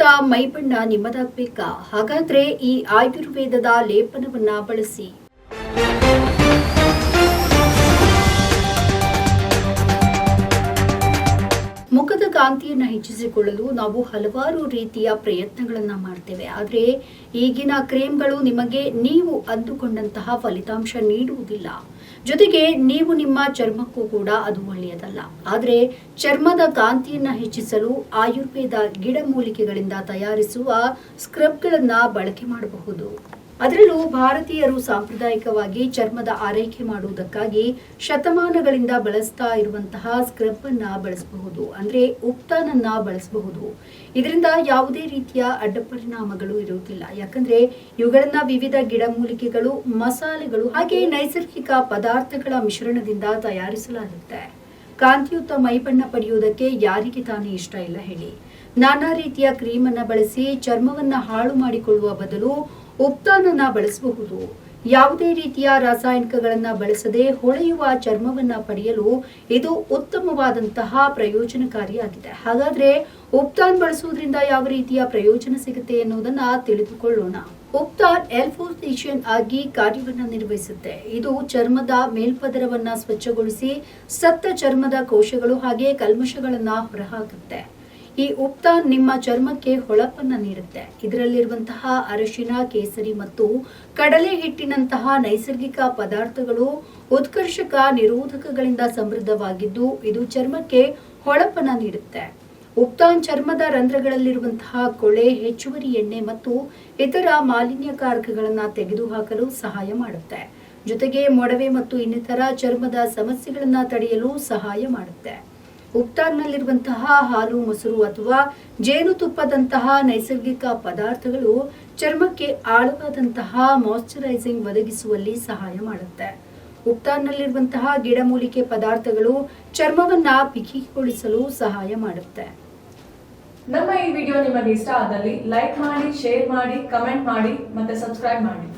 ಕಾಂತಿಯುತ ಮೈಬಣ್ಣ ನಿಮ್ಮದಾಗಬೇಕಾ? ಹಾಗಾದ್ರೆ ಈ ಆಯುರ್ವೇದದ ಲೇಪನವನ್ನ ಬಳಸಿ. ಕಾಂತಿಯನ್ನ ಹೆಚ್ಚಿಸಿಕೊಳ್ಳಲು ನಾವು ಹಲವಾರು ರೀತಿಯ ಪ್ರಯತ್ನಗಳನ್ನು ಮಾಡ್ತೇವೆ. ಆದರೆ ಈಗಿನ ಕ್ರೀಮ್ಗಳು ನಿಮಗೆ ನೀವು ಅಂದುಕೊಂಡಂತಹ ಫಲಿತಾಂಶ ನೀಡುವುದಿಲ್ಲ. ಜೊತೆಗೆ ನೀವು ನಿಮ್ಮ ಚರ್ಮಕ್ಕೂ ಕೂಡ ಅದು ಒಳ್ಳೆಯದಲ್ಲ. ಆದರೆ ಚರ್ಮದ ಕಾಂತಿಯನ್ನು ಹೆಚ್ಚಿಸಲು ಆಯುರ್ವೇದ ಗಿಡಮೂಲಿಕೆಗಳಿಂದ ತಯಾರಿಸುವ ಸ್ಕ್ರಬ್ಗಳನ್ನು ಬಳಕೆ ಮಾಡಬಹುದು. ಅದರಲ್ಲೂ ಭಾರತೀಯರು ಸಾಂಪ್ರದಾಯಿಕವಾಗಿ ಚರ್ಮದ ಆರೈಕೆ ಮಾಡುವುದಕ್ಕಾಗಿ ಶತಮಾನಗಳಿಂದ ಬಳಸ್ತಾ ಇರುವಂತಹ ಸ್ಕ್ರಬ್ ಅನ್ನ ಬಳಸಬಹುದು. ಅಂದ್ರೆ ಉಪ್ತಾನನ್ನ ಬಳಸಬಹುದು. ಇದರಿಂದ ಯಾವುದೇ ರೀತಿಯ ಅಡ್ಡ ಪರಿಣಾಮಗಳು ಇರುವುದಿಲ್ಲ. ಯಾಕಂದ್ರೆ ಇವುಗಳನ್ನ ವಿವಿಧ ಗಿಡಮೂಲಿಕೆಗಳು, ಮಸಾಲೆಗಳು ಹಾಗೆ ನೈಸರ್ಗಿಕ ಪದಾರ್ಥಗಳ ಮಿಶ್ರಣದಿಂದ ತಯಾರಿಸಲಾಗುತ್ತೆ. ಕಾಂತಿಯುತ ಮೈಬಣ್ಣ ಪಡೆಯುವುದಕ್ಕೆ ಯಾರಿಗೆ ತಾನೇ ಇಷ್ಟ ಇಲ್ಲ ಹೇಳಿ. ನಾನಾ ರೀತಿಯ ಕ್ರೀಮ್ ಅನ್ನ ಬಳಸಿ ಚರ್ಮವನ್ನ ಹಾಳು ಮಾಡಿಕೊಳ್ಳುವ ಬದಲು ಉಪ್ತಾನನ್ನ ಬಳಸಬಹುದು. ಯಾವುದೇ ರೀತಿಯ ರಾಸಾಯನಿಕಗಳನ್ನ ಬಳಸದೆ ಹೊಳೆಯುವ ಚರ್ಮವನ್ನ ಪಡೆಯಲು ಇದು ಉತ್ತಮವಾದಂತಹ ಪ್ರಯೋಜನಕಾರಿಯಾಗಿದೆ. ಹಾಗಾದ್ರೆ ಉಪ್ತಾನ್ ಬಳಸುವುದರಿಂದ ಯಾವ ರೀತಿಯ ಪ್ರಯೋಜನ ಸಿಗುತ್ತೆ ಎನ್ನುವುದನ್ನ ತಿಳಿದುಕೊಳ್ಳೋಣ. ಉಪ್ತಾನ್ ಎಲ್ಫೋಸಿಷಿಯನ್ ಆಗಿ ಕಾರ್ಯವನ್ನ ನಿರ್ವಹಿಸುತ್ತೆ. ಇದು ಚರ್ಮದ ಮೇಲ್ಪದರವನ್ನ ಸ್ವಚ್ಛಗೊಳಿಸಿ ಸತ್ತ ಚರ್ಮದ ಕೋಶಗಳು ಹಾಗೆ ಕಲ್ಮಶಗಳನ್ನ ಹೊರಹಾಕುತ್ತೆ. ಈ ಉಪ್ತ ನಿಮ್ಮ ಚರ್ಮಕ್ಕೆ ಹೊಳಪನ್ನ ನೀಡುತ್ತೆ. ಇದರಲ್ಲಿರುವಂತಹ ಅರಿಶಿನ, ಕೇಸರಿ ಮತ್ತು ಕಡಲೆ ಹಿಟ್ಟಿನಂತಹ ನೈಸರ್ಗಿಕ ಪದಾರ್ಥಗಳು ಉತ್ಕರ್ಷಕ ನಿರೋಧಕಗಳಿಂದ ಸಮೃದ್ಧವಾಗಿದ್ದು, ಇದು ಚರ್ಮಕ್ಕೆ ಹೊಳಪನ್ನ ನೀಡುತ್ತೆ. ಉಪ್ತಾನ್ ಚರ್ಮದ ರಂಧ್ರಗಳಲ್ಲಿರುವಂತಹ ಕೊಳೆ, ಹೆಚ್ಚುವರಿ ಎಣ್ಣೆ ಮತ್ತು ಇತರ ಮಾಲಿನ್ಯಕಾರಕಗಳನ್ನ ತೆಗೆದುಹಾಕಲು ಸಹಾಯ ಮಾಡುತ್ತೆ. ಜೊತೆಗೆ ಮೊಡವೆ ಮತ್ತು ಇನ್ನಿತರ ಚರ್ಮದ ಸಮಸ್ಯೆಗಳನ್ನ ತಡೆಯಲು ಸಹಾಯ ಮಾಡುತ್ತೆ. ಉಪ್ತಾನ್ನಲ್ಲಿರುವಂತಹ ಹಾಲು, ಮೊಸರು ಅಥವಾ ಜೇನುತುಪ್ಪದಂತಹ ನೈಸರ್ಗಿಕ ಪದಾರ್ಥಗಳು ಚರ್ಮಕ್ಕೆ ಆಳವಾದಂತಹ ಮಾಯಶ್ಚರೈಸಿಂಗ್ ಒದಗಿಸುವಲ್ಲಿ ಸಹಾಯ ಮಾಡುತ್ತೆ. ಉಪ್ತಾರ್ನಲ್ಲಿರುವಂತಹ ಗಿಡಮೂಲಿಕೆ ಪದಾರ್ಥಗಳು ಚರ್ಮವನ್ನ ಬಿಗಿಗೊಳಿಸಲು ಸಹಾಯ ಮಾಡುತ್ತೆ. ನಮ್ಮ ಈ ವಿಡಿಯೋ ನಿಮಗೆ ಇಷ್ಟ ಆದಲ್ಲಿ ಲೈಕ್ ಮಾಡಿ, ಶೇರ್ ಮಾಡಿ, ಕಮೆಂಟ್ ಮಾಡಿ ಮತ್ತೆ ಸಬ್ಸ್ಕ್ರೈಬ್ ಮಾಡಿ.